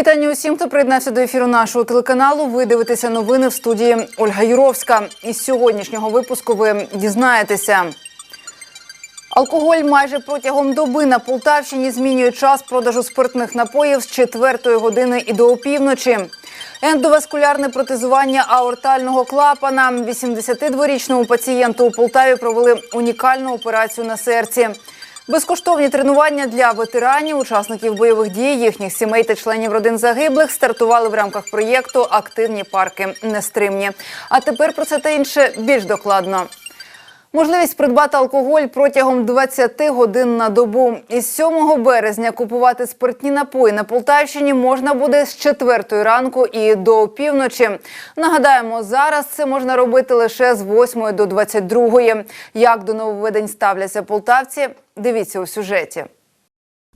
вітання усім, хто приєднався до ефіру нашого телеканалу. Ви дивитеся новини в студії Ольга Юровська. Із сьогоднішнього випуску ви дізнаєтеся. Алкоголь майже протягом доби на Полтавщині змінює час продажу спиртних напоїв з 4 години і до опівночі. Ендоваскулярне протезування аортального клапана 82-річному пацієнту у Полтаві провели унікальну операцію на серці. Безкоштовні тренування для ветеранів, учасників бойових дій, їхніх сімей та членів родин загиблих стартували в рамках проєкту Активні парки нестримні. А тепер про це та інше більш докладно. Можливість придбати алкоголь протягом 20 годин на добу. Із 7 березня купувати спиртні напої на Полтавщині можна буде з 4 ранку і до півночі. Нагадаємо, зараз це можна робити лише з 8 до 22. Як до нововведень ставляться полтавці? Дивіться у сюжеті.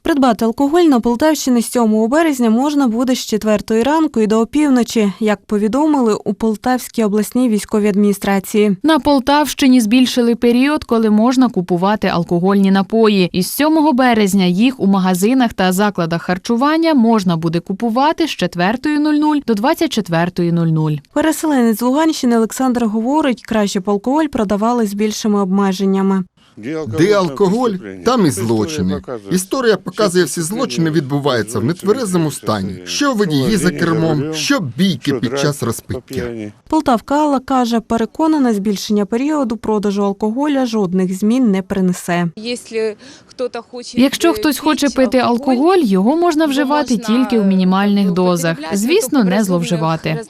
Придбати алкоголь на Полтавщині з 7 березня можна буде з 4 ранку і до опівночі, як повідомили у Полтавській обласній військовій адміністрації. На Полтавщині збільшили період, коли можна купувати алкогольні напої. Із 7 березня їх у магазинах та закладах харчування можна буде купувати з 4.00 до 24.00. Переселенець з Луганщини Олександр говорить, краще б алкоголь продавали з більшими обмеженнями. Де алкоголь, там і злочини. Історія показує, всі злочини відбуваються в нетверезому стані. Що водії за кермом, що бійки під час розпиття. Полтавка Алла каже, переконана, збільшення періоду продажу алкоголя жодних змін не принесе. Якщо хтось хоче пити алкоголь, його можна вживати тільки в мінімальних дозах. Звісно, не зловживати.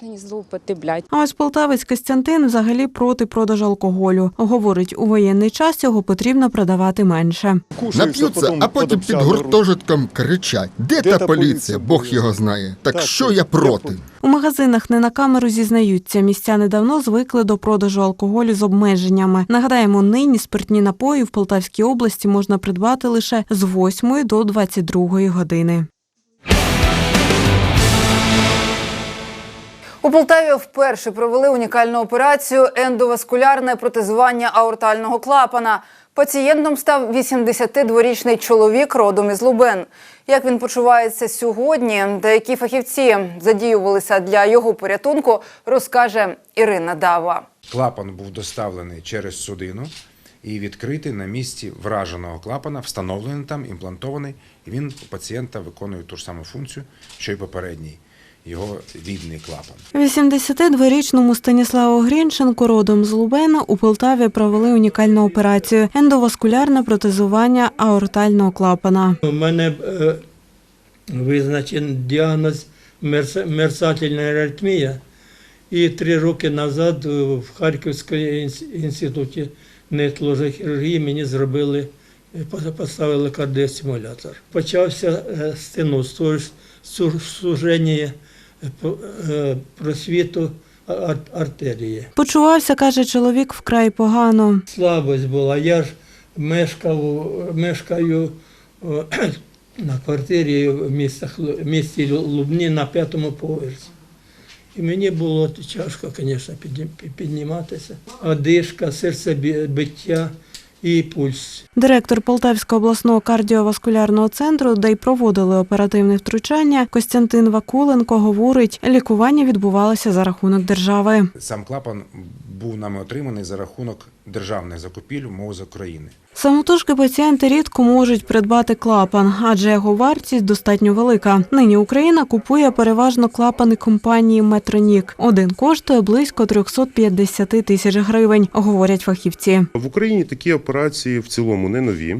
А ось полтавець Костянтин взагалі проти продажу алкоголю. Говорить, у воєнний час цього потрібно продавати менше. Нап'ються, а потім під гуртожитком кричать: де та поліція? Бог його знає. Так що я проти? У магазинах не на камеру зізнаються. Містяни давно звикли до продажу алкоголю з обмеженнями. Нагадаємо, нині спиртні напої в Полтавській області можна придбати лише з 8 до 22 години. У Полтаві вперше провели унікальну операцію ендоваскулярне протезування аортального клапана. Пацієнтом став 82-річний чоловік родом із Лубен. Як він почувається сьогодні, та які фахівці задіювалися для його порятунку, розкаже Ірина Дава. Клапан був доставлений через судину і відкритий на місці враженого клапана, встановлений там, імплантований, і він у пацієнта виконує ту ж саму функцію, що й попередній його рідний клапан. 82-річному Станіславу Грінченку родом з Лубена у Полтаві провели унікальну операцію ендоваскулярне протезування аортального клапана. У мене е, визначений діагноз мерцательна аритмія. І три роки назад в Харківському інс- інституті нейрохірургії мені зробили, е, поставили кардіостимулятор. Почався е, стеноз, суження просвіту ар- артерії. Почувався, каже чоловік, вкрай погано. слабость була. Я ж мешкав, мешкаю на квартирі в містах, місті Лубні на п'ятому поверсі. І мені було тяжко, звісно, підні- підніматися. Одишка, серцебиття і пульс. Директор Полтавського обласного кардіоваскулярного центру, де й проводили оперативне втручання, Костянтин Вакуленко говорить, лікування відбувалося за рахунок держави. Сам клапан був нами отриманий за рахунок державних закупівель МОЗ України. Самотужки пацієнти рідко можуть придбати клапан, адже його вартість достатньо велика. Нині Україна купує переважно клапани компанії Метронік. Один коштує близько 350 тисяч гривень, говорять фахівці. В Україні такі операції в цілому не нові.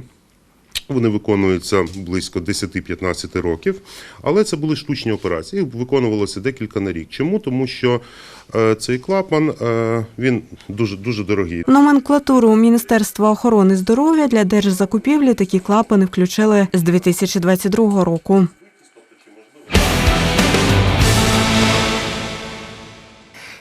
Вони виконуються близько 10-15 років, але це були штучні операції. Виконувалося декілька на рік. Чому? Тому що е, цей клапан е, він дуже дуже дорогий. Номенклатуру Міністерства охорони здоров'я для держзакупівлі такі клапани включили з 2022 року.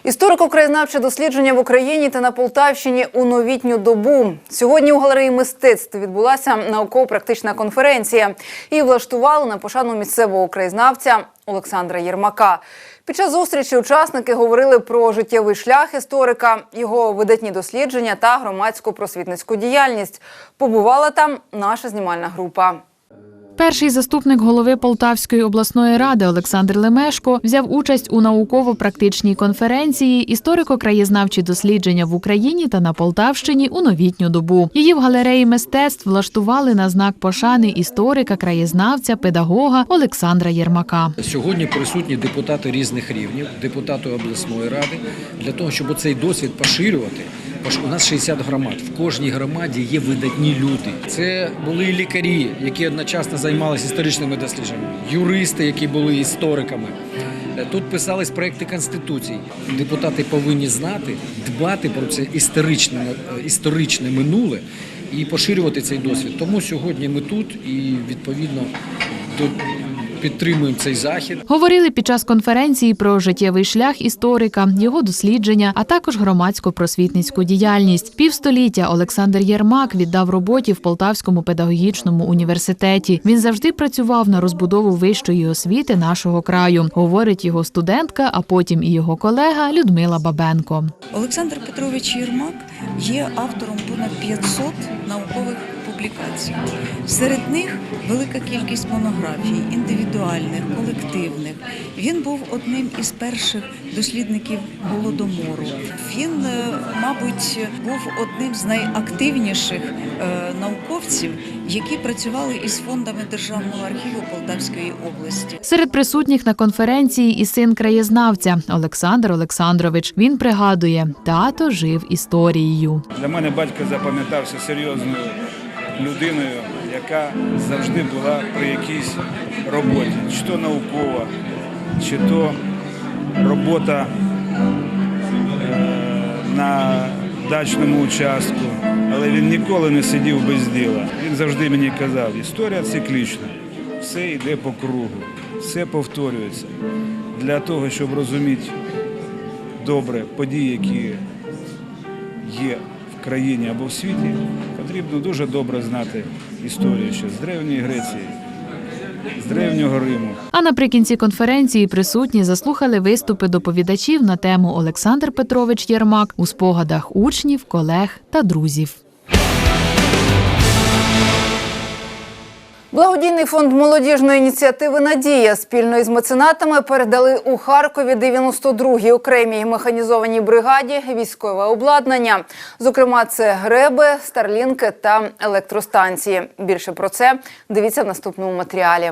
Історико-краєзнавче дослідження в Україні та на Полтавщині у новітню добу. Сьогодні у галереї мистецтв відбулася науково-практична конференція. Її влаштували на пошану місцевого краєзнавця Олександра Єрмака. Під час зустрічі учасники говорили про життєвий шлях історика, його видатні дослідження та громадську просвітницьку діяльність. Побувала там наша знімальна група. Перший заступник голови Полтавської обласної ради Олександр Лемешко взяв участь у науково-практичній конференції Історико-краєзнавчі дослідження в Україні та на Полтавщині у новітню добу. Її в галереї мистецтв влаштували на знак пошани історика, краєзнавця, педагога Олександра Єрмака. Сьогодні присутні депутати різних рівнів, депутати обласної ради, для того, щоб цей досвід поширювати. У нас 60 громад. В кожній громаді є видатні люди. Це були лікарі, які одночасно займалися історичними дослідженнями, юристи, які були істориками. Е, Тут писались проекти конституцій. Депутати повинні знати, дбати про це історичне, е, історичне минуле і поширювати цей досвід. Тому сьогодні ми тут і відповідно до- підтримуємо цей захід. Говорили під час конференції про життєвий шлях історика, його дослідження, а також громадсько-просвітницьку діяльність. Півстоліття Олександр Єрмак віддав роботі в Полтавському педагогічному університеті. Він завжди працював на розбудову вищої освіти нашого краю, говорить його студентка, а потім і його колега Людмила Бабенко. Олександр Петрович Єрмак є автором понад 500 наукових публікацій. Серед них велика кількість монографій, індивідуальних, колективних. Він був одним із перших дослідників голодомору. Він, е, мабуть, був одним з найактивніших е, науковців, які працювали із фондами Державного архіву Полтавської області. Серед присутніх на конференції і син краєзнавця Олександр Олександрович. Він пригадує, тато жив історією. Для мене батько запам'ятався серйозною людиною, яка завжди була при якійсь роботі, чи то наукова, чи то робота е, на дачному участку. Але він ніколи не сидів без діла. Він завжди мені казав, історія циклічна, все йде по кругу, все повторюється. Для того, щоб розуміти добре події, які є в країні або в світі, потрібно дуже добре знати історію ще з Древньої Греції, з Древнього Риму. А наприкінці конференції присутні заслухали виступи доповідачів на тему Олександр Петрович Єрмак у спогадах учнів, колег та друзів. Благодійний фонд молодіжної ініціативи Надія спільно із меценатами передали у Харкові 92-й окремій механізованій бригаді військове обладнання. Зокрема, це греби, старлінки та електростанції. Більше про це дивіться в наступному матеріалі.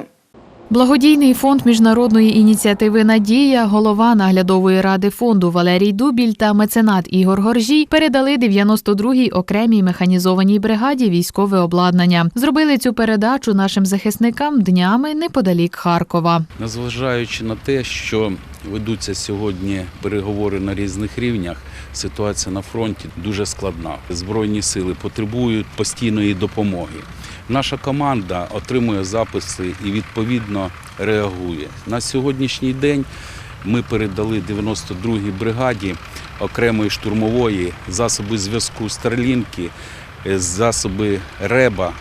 Благодійний фонд міжнародної ініціативи Надія, голова наглядової ради фонду Валерій Дубіль та меценат Ігор Горжій передали 92-й окремій механізованій бригаді військове обладнання. Зробили цю передачу нашим захисникам днями неподалік Харкова. Незважаючи на те, що ведуться сьогодні переговори на різних рівнях, ситуація на фронті дуже складна. Збройні сили потребують постійної допомоги. Наша команда отримує записи і відповідно реагує. На сьогоднішній день ми передали 92-й бригаді окремої штурмової засоби зв'язку Старлінки, е, засоби реба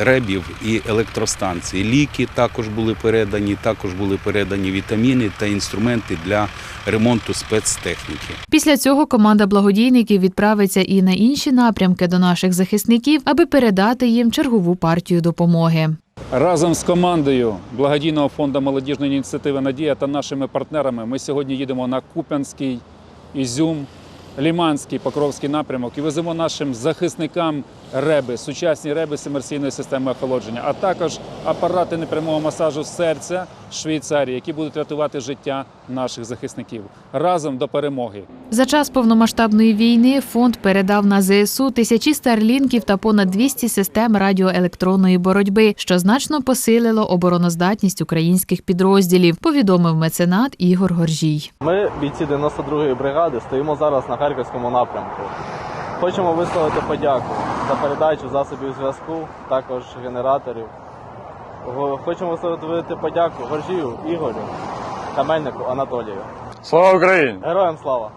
ребів і електростанції. Ліки також були передані, також були передані вітаміни та інструменти для ремонту спецтехніки. Після цього команда благодійників відправиться і на інші напрямки до наших захисників, аби передати їм чергову партію допомоги. Разом з командою благодійного фонду молодіжної ініціативи Надія та нашими партнерами ми сьогодні їдемо на Куп'янський, Ізюм, Ліманський, Покровський напрямок і веземо нашим захисникам реби, сучасні реби з системи охолодження, а також апарати непрямого масажу серця Швейцарії, які будуть рятувати життя наших захисників разом до перемоги. За час повномасштабної війни фонд передав на ЗСУ тисячі старлінків та понад 200 систем радіоелектронної боротьби, що значно посилило обороноздатність українських підрозділів. Повідомив меценат Ігор Горжій. Ми, бійці 92-ї бригади, стоїмо зараз на харківському напрямку. Хочемо висловити подяку за передачу засобів зв'язку, також генераторів. Хочемо висловити подяку Горжію Ігорю та Мельнику Анатолію. Слава Україні! Героям слава!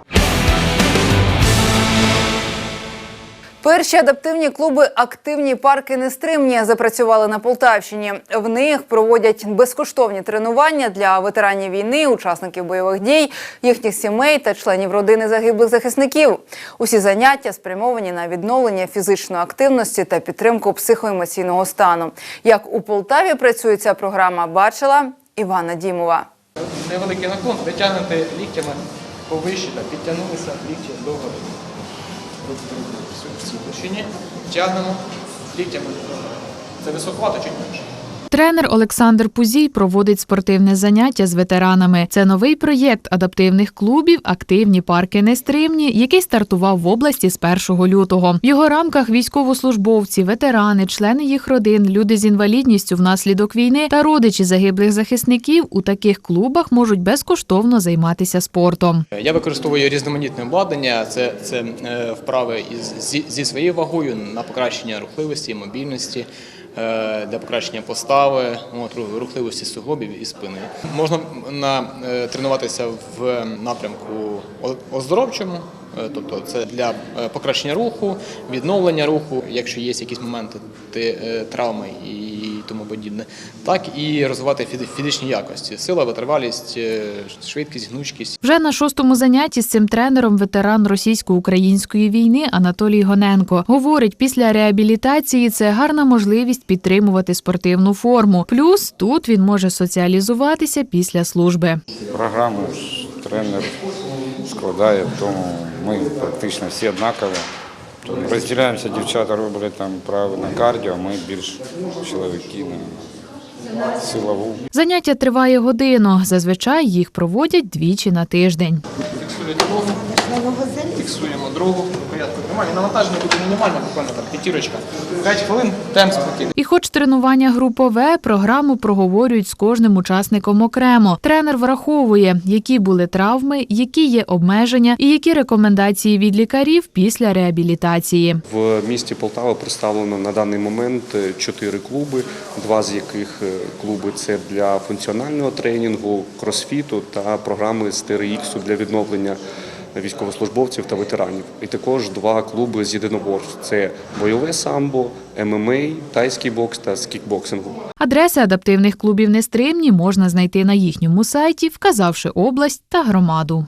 Перші адаптивні клуби Активні парки нестримні запрацювали на Полтавщині. В них проводять безкоштовні тренування для ветеранів війни, учасників бойових дій, їхніх сімей та членів родини загиблих захисників. Усі заняття спрямовані на відновлення фізичної активності та підтримку психоемоційного стану. Як у Полтаві працює ця програма, бачила Івана Дімова. Невеликий наклон, витягнути ліктями повище, підтягнулися лікті. Руки в цій площині. Тягнемо ліктями. Це високовато, чуть менше. Тренер Олександр Пузій проводить спортивне заняття з ветеранами. Це новий проєкт адаптивних клубів Активні парки нестримні, який стартував в області з 1 лютого. В його рамках військовослужбовці, ветерани, члени їх родин, люди з інвалідністю внаслідок війни та родичі загиблих захисників у таких клубах можуть безкоштовно займатися спортом. Я використовую різноманітне обладнання. Це, це е, вправи із, зі, зі своєю вагою на покращення рухливості, мобільності, для покращення постави, рухливості суглобів і спини. Можна на, е, тренуватися в напрямку оздоровчому. е, Тобто це для е, покращення руху, відновлення руху, якщо є якісь моменти е, травми і тому подібне, так і розвивати фізи- фізичні якості: сила, витривалість, е, швидкість, гнучкість. Вже на шостому занятті з цим тренером ветеран російсько-української війни Анатолій Гоненко говорить, після реабілітації це гарна можливість підтримувати спортивну форму. Плюс тут він може соціалізуватися після служби. Програму тренер складає, тому ми практично всі однакові. Розділяємося, дівчата роблять там право на кардіо, ми більш чоловіки на силову. Заняття триває годину. Зазвичай їх проводять двічі на тиждень. Фіксуємо другу, порядку тримання. Навантаження буде мінімальне, буквально так, п'ятірочка. 5 хвилин, темп спокійний. І хоч тренування групове, програму проговорюють з кожним учасником окремо. Тренер враховує, які були травми, які є обмеження і які рекомендації від лікарів після реабілітації. В місті Полтава представлено на даний момент е, чотири клуби, два з яких е, клуби це для функціонального тренінгу, кросфіту та програми з TRX для відновлення військовослужбовців та ветеранів. І також два клуби з єдиноборств це бойове самбо, ММА, тайський бокс та з кікбоксингу. Адреси адаптивних клубів нестримні можна знайти на їхньому сайті, вказавши область та громаду.